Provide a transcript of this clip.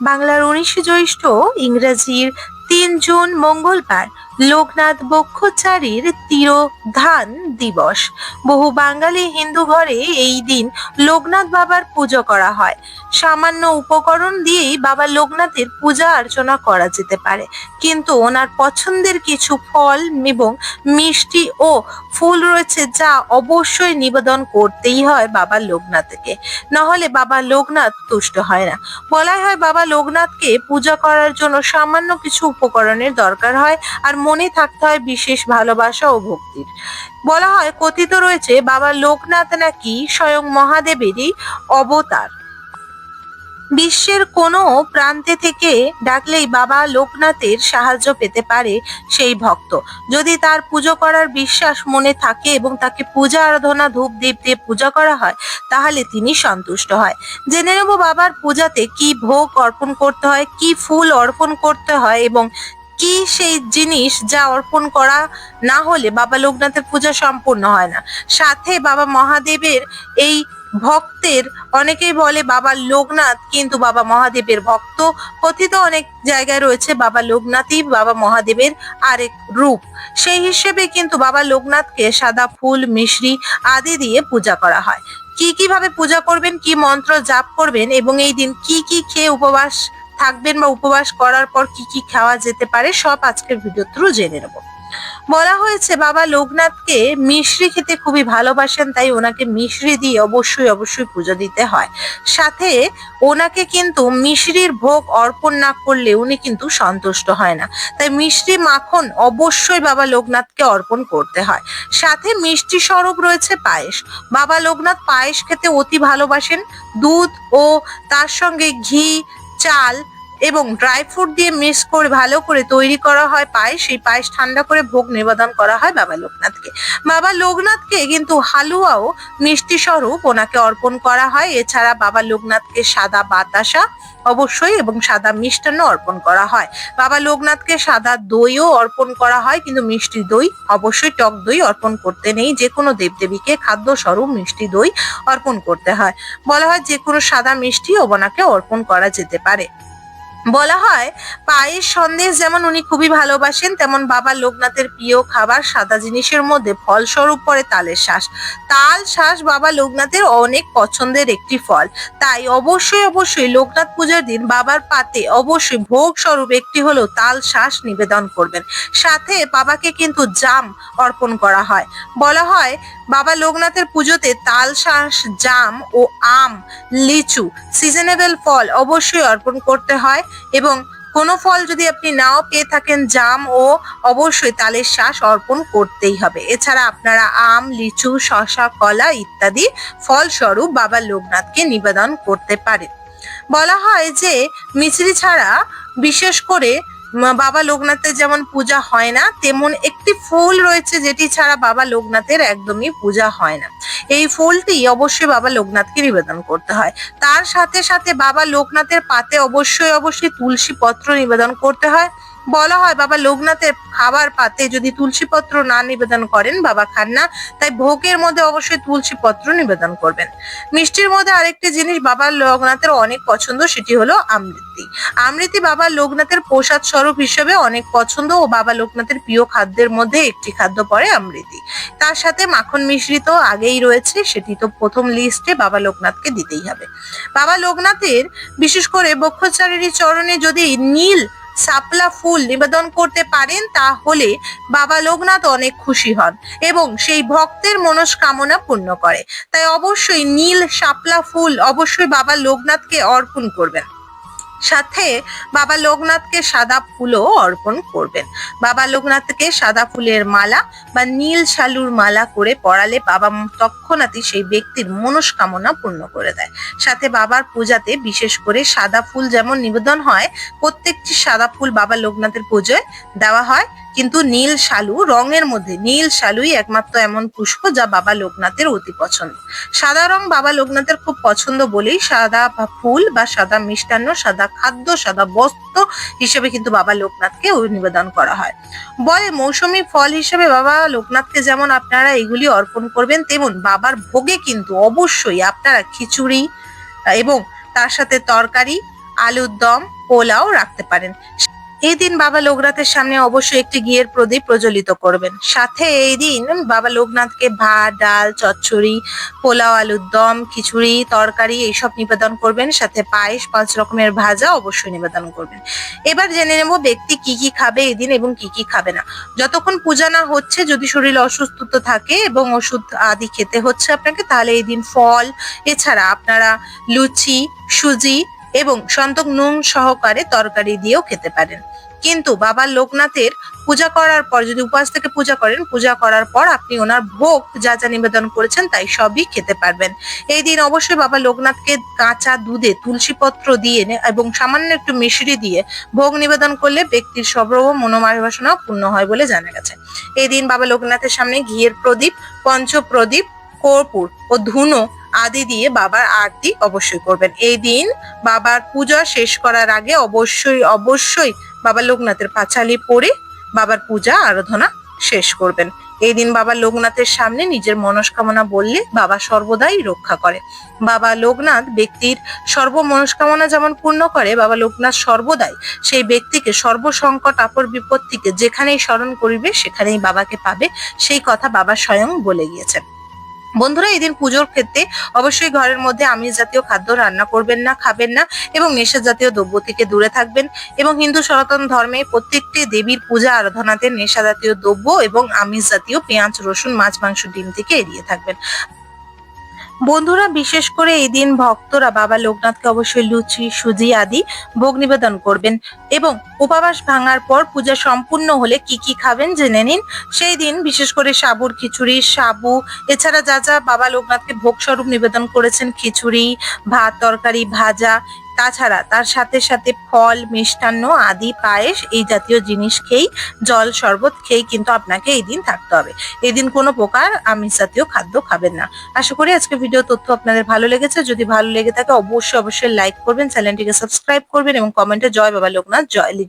বাংলার উনিশে জ্যৈষ্ঠ ইংরেজির তিন জুন মঙ্গলবার লোকনাথ বক্ষচারীর তিরোধান দিবস। বহু বাঙালি হিন্দু ঘরে এই দিন লোকনাথ বাবার পুজো করা হয়। সামান্য উপকরণ দিয়েই বাবা লোকনাথের পূজা অর্চনা করা যেতে পারে। কিন্তু ওনার পছন্দের কিছু ফল এবং মিষ্টি ও ফুল রয়েছে যা অবশ্যই নিবেদন করতেই হয় বাবা লোকনাথকে। নাহলে বাবা লোকনাথ তুষ্ট হয় না। বলাই হয় বাবা লোকনাথকে পূজা করার জন্য সামান্য কিছু উপকরণের দরকার হয় আর মনে থাকতে হয় বিশেষ ভালোবাসা ও ভক্তির। বলা হয়, কথিত রয়েছে, বাবা লোকনাথ নাকি স্বয়ং মহাদেবেরই অবতার। বিশ্বের কোনো প্রান্তে থেকে ডাকলেই বাবা লোকনাথের সাহায্য পেতে পারে সেই ভক্ত। যদি তার পুজো করার বিশ্বাস মনে থাকে এবং তাকে পূজা আরাধনা ধূপ দীপ দিয়ে পূজা করা হয়, তাহলে তিনি সন্তুষ্ট হয়। জেনে নেব বাবার পূজাতে কি ভোগ অর্পণ করতে হয়, কি ফুল অর্পণ করতে হয় এবং কি সেই জিনিস যা অর্পণ করা না হলে বাবা লোকনাথের পূজা সম্পূর্ণ হয় না? সাথে বাবা মহাদেবের এই ভক্তের, অনেকেই বলে বাবা লোকনাথ, কিন্তু বাবা মহাদেবের ভক্ত কথিত অনেক জায়গায় রয়েছে বাবা লোকনাথই বাবা মহাদেবের আরেক রূপ। সেই হিসেবে কিন্তু বাবা লোকনাথকে সাদা ফুল মিশ্রি আদি দিয়ে পূজা করা হয়। কি কীভাবে পূজা করবেন, কি মন্ত্র জাপ করবেন, এবং এই দিন কি কি খেয়ে উপবাস থাকবেন বা উপবাস করার পর কি কি খাওয়া যেতে পারে সব আজকের ভিডিও থ্রু জেনে নেব। বলা হয়েছে, বাবা লোকনাথকে মিশ্রি খেতে খুবই ভালোবাসেন, তাই ওনাকে মিশ্রি দিয়ে অবশ্যই অবশ্যই পুজো দিতে হয়। সাথে ওনাকে কিন্তু মিশ্রির ভোগ অর্পণ না করলে উনি কিন্তু সন্তুষ্ট হয় না। তাই মিষ্টি মাখন অবশ্যই বাবা লোকনাথকে অর্পণ করতে হয়। সাথে মিষ্টি স্বরূপ রয়েছে পায়েস। বাবা লোকনাথ পায়েস খেতে অতি ভালোবাসেন। দুধ ও তার সঙ্গে ঘি চাল এবং ড্রাই ফ্রুট দিয়ে মিক্স করে ভালো করে তৈরি করা হয় পায়েস, সেই পায়েস ঠান্ডা করে ভোগ নিবেদন করা হয় বাবা লোকনাথকে। বাবা লোকনাথকে কিন্তু হালুয়াও মিষ্টি স্বরূপ ওনাকে অর্পণ করা হয়। এছাড়া বাবা লোকনাথকে সাদা বাতাসা অবশ্যই এবং সাদা মিষ্টান্ন অর্পণ করা হয়। বাবা লোকনাথকে সাদা দইও অর্পণ করা হয়, কিন্তু মিষ্টি দই অবশ্যই টক দই অর্পণ করতে নেই। যে কোনো দেবদেবীকে খাদ্য স্বরূপ মিষ্টি দই অর্পণ করতে হয়। বলা হয় যে কোনো সাদা মিষ্টি ওনাকে অর্পণ করা যেতে পারে। বলা হয়, পায়ের সন্দেশ যেমন উনি খুবই ভালোবাসেন, তেমন বাবা লোকনাথের প্রিয় খাবার সাদা জিনিসের মধ্যে ফলস্বরূপ পড়ে তালের শ্বাস। তাল শ্বাস বাবা লোকনাথের অনেক পছন্দের একটি ফল। তাই অবশ্যই অবশ্যই লোকনাথ পূজার দিন বাবার পাতে অবশ্যই ভোগ স্বরূপ একটি হলো তাল শ্বাস নিবেদন করবেন। সাথে বাবাকে কিন্তু জাম অর্পণ করা হয়। বলা হয়, বাবা লোকনাথের পুজোতে তাল শ্বাস, জাম ও আম, লিচু সিজনেবল ফল অবশ্যই অর্পণ করতে হয়। এবং কোনো ফল যদি আপনি নাও পেয়ে থাকেন, জাম ও অবশ্যই তালের শ্বাস অর্পণ করতেই হবে। এছাড়া আপনারা আম, লিচু শশা কলা ইত্যাদি ফলস্বরূপ বাবা লোকনাথকে নিবেদন করতে পারেন। বলা হয় যে মিছরি ছাড়া বিশেষ করে বাবা লোকনাথের যেমন পূজা হয় না, তেমন একটি ফুল রয়েছে যেটি ছাড়া বাবা লোকনাথের একদমই পূজা হয় না। এই ফুলটি অবশ্যই বাবা লোকনাথকে নিবেদন করতে হয়। তার সাথে সাথে বাবা লোকনাথের পাতে অবশ্যই অবশ্যই তুলসী পত্র নিবেদন করতে হয়। বলা হয় বাবা লোকনাথের খাবার পাতে যদি তুলসী পত্র না নিবেদন করেন বাবা খান না তাই ভোগের মধ্যে অবশ্যই তুলসী পত্র নিবেদন করবেন। মিষ্টির মধ্যে আরেকটি জিনিস বাবা লোকনাথের অনেক পছন্দ, সেটি হলো আমৃতি। আমৃতি বাবা লোকনাথের প্রসাদ স্বরূপ হিসেবে অনেক পছন্দ ও বাবা লোকনাথের প্রিয় খাদ্যের মধ্যে একটি খাদ্য পড়ে আমৃতি। তার সাথে মাখন মিশ্রিত আগেই রয়েছে, সেটি তো প্রথম লিস্টে বাবা লোকনাথকে দিতেই হবে। বাবা লোকনাথের বিশেষ করে বক্ষচারীর চরণে যদি নীল শাপলা ফুল নিবেদন করতে পারেন, তাহলে বাবা লোকনাথ অনেক খুশি হন এবং সেই ভক্তের মনস্কামনা পূর্ণ করে। তাই অবশ্যই নীল শাপলা ফুল অবশ্যই বাবা লোকনাথকে অর্পণ করবেন। সাথে বাবা লোকনাথকে সাদা ফুলও অর্পণ করবেন। বাবা লোকনাথকে সাদা ফুলের মালা বা নীল শালুর মালা করে পড়ালে বাবা তৎক্ষণাৎই সেই ব্যক্তির মনস্কামনা পূর্ণ করে দেয়। সাথে বাবার পূজাতে বিশেষ করে সাদা ফুল যেমন নিবেদন হয়, প্রত্যেকটি সাদা ফুল বাবা লোকনাথের পুজোয় দেওয়া হয়। কিন্তু নীল শালু রঙের মধ্যে, নীল শালুই একমাত্র এমন পুষ্প যা বাবা লোকনাথের অতি পছন্দ। সাদা রং বাবা লোকনাথের খুব পছন্দ বলেই সাদা ফুল বা সাদা মিষ্টান্ন, সাদা খাদ্য, সাদা বস্ত্র হিসেবে কিন্তু বাবা লোকনাথকে নিবেদন করা হয়। বলে মৌসুমী ফল হিসেবে বাবা লোকনাথকে যেমন আপনারা এগুলি অর্পণ করবেন, তেমন বাবার ভোগে কিন্তু অবশ্যই আপনারা খিচুড়ি এবং তার সাথে তরকারি, আলুর দম, পোলাও রাখতে পারেন। এই দিন বাবা লোকনাথের সামনে অবশ্যই একটি ঘিয়ের প্রদীপ প্রজ্বলিত করবেন। সাথে এই দিন বাবা লোকনাথকে ভাত, ডাল, চচ্চড়ি, পোলাও, আলুর দম, খিচুড়ি, তরকারি এইসব নিবেদন করবেন। সাথে পায়েস, পাঁচ রকমের ভাজা অবশ্যই নিবেদন করবেন। এবার জেনে নেব ব্যক্তি কি কি খাবে এই দিন এবং কি কি খাবে না। যতক্ষণ পূজা না হচ্ছে, যদি শরীরে অসুস্থতা থাকে এবং ওষুধ আদি খেতে হচ্ছে আপনাকে, তাহলে এই দিন ফল, এছাড়া আপনারা লুচি, সুজি এবং সন্তক নুন সহকারে তরকারি দিয়েও খেতে পারেন। কিন্তু বাবা লোকনাথের পূজা করার পর, যদি উপবাস থেকে পূজা করেন, পূজা করার পর আপনি ওনার ভোগ যা যা নিবেদন করেছেন তাই সবই খেতে পারবেন। এই দিন অবশ্যই বাবা লোকনাথকে কাঁচা দুধে তুলসী পত্র দিয়ে এবং সামান্য একটু মিশ্রি দিয়ে ভোগ নিবেদন করলে ব্যক্তির সর্ব মনোমাবাসনা পূর্ণ হয় বলে জানা গেছে। এই দিন বাবা লোকনাথের সামনে ঘিয়ের প্রদীপ পঞ্চ প্রদীপ কর্পূর ও ধুনো আদি দিয়ে বাবার আরতি অবশ্যই করবেন। এই দিন বাবার পূজা শেষ করার আগে অবশ্যই অবশ্যই বাবা লোকনাথের পাঁচালি পরে বাবার পূজা, আরাধনা শেষ করবেন। এই দিন বাবা লোকনাথের সামনে নিজের মনস্কামনা বললে বাবা সর্বদাই রক্ষা করে। বাবা লোকনাথ ব্যক্তির সর্ব মনস্কামনা যেমন পূর্ণ করে, বাবা লোকনাথ সর্বদাই সেই ব্যক্তিকে সর্বসংকট, আপর বিপদ থেকে যেখানেই স্মরণ করিবে, সেখানেই বাবাকে পাবে। সেই কথা বাবা স্বয়ং বলে গিয়েছেন। বন্ধুরা, এদিন পুজোর ক্ষেত্রে অবশ্যই ঘরের মধ্যে আমিষ জাতীয় খাদ্য রান্না করবেন না, খাবেন না এবং নেশা জাতীয় দ্রব্য থেকে দূরে থাকবেন এবং হিন্দু সনাতন ধর্মে প্রত্যেকটি দেবীর পূজা আরাধনাতে নেশা জাতীয় দ্রব্য এবং আমিষ জাতীয় পেঁয়াজ, রসুন, মাছ, মাংস, ডিম থেকে এড়িয়ে থাকবেন। বন্ধুরা, বিশেষ করে এই দিন ভক্তরা বাবা লোকনাথকে অবশ্যই লুচি, সুজি আদি ভোগ নিবেদন করবেন এবং উপবাস ভাঙার পর পূজা সম্পূর্ণ হলে কি কি খাবেন জেনে নিন। সেই দিন বিশেষ করে সাবুর খিচুড়ি, সাবু, এছাড়া যা যা বাবা লোকনাথকে ভোগ স্বরূপ নিবেদন করেছেন, খিচুড়ি, ভাত, তরকারি, ভাজা তাছাড়া তার সাথে সাথে ফল, মিষ্টান্ন আদি, পায়েস এই জাতীয় জিনিস খেয়েই, জল শরবত খেয়েই কিন্তু আপনাকে এই দিন থাকতে হবে। এই দিন কোনো প্রকার আমিষ জাতীয় খাদ্য খাবেন না। আশা করি আজকে ভিডিও তথ্য আপনাদের ভালো লেগেছে। যদি ভালো লেগে থাকে, অবশ্যই অবশ্যই লাইক করবেন, চ্যানেলটিকে সাবস্ক্রাইব করবেন এবং কমেন্টে জয় বাবা লোকনাথ, জয় লিখবেন।